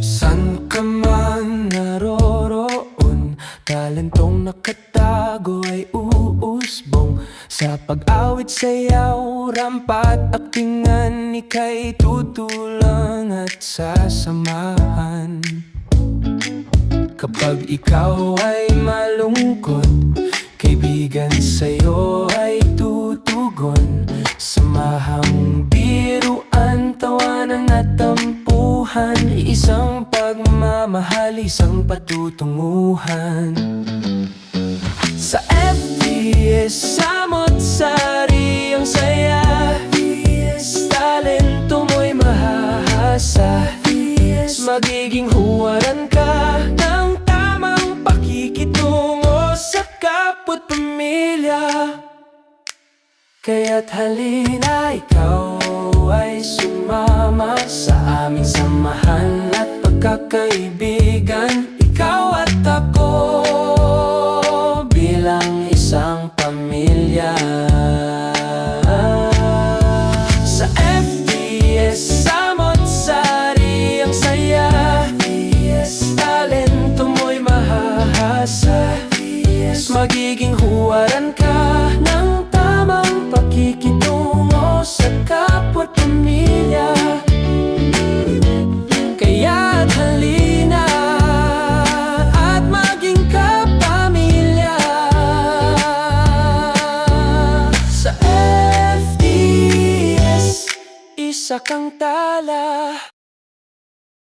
San ka man naroroon nakatago ay uusbong. Sa pag-awit, sayaw, rampat, aktingan Ika'y tutulang at sasamahan. Kapag ikaw ay malungkot at tampuhan Isang pagmamahal, isang patutunguhan. Sa FTS, samot sari ang saya. Talento mo'y mahahasa. Magiging huwaran ka ng tamang pakikitungo sa kapwa't pamilya. Kaya't halina ikaw samahan at pagkakaibigan Ikaw at ako bilang isang pamilya. Sa FTS, samot sari ang saya. Talento mo'y mahahasa. Magiging huwaran ka ng tamang pakikitungo isa kang tala.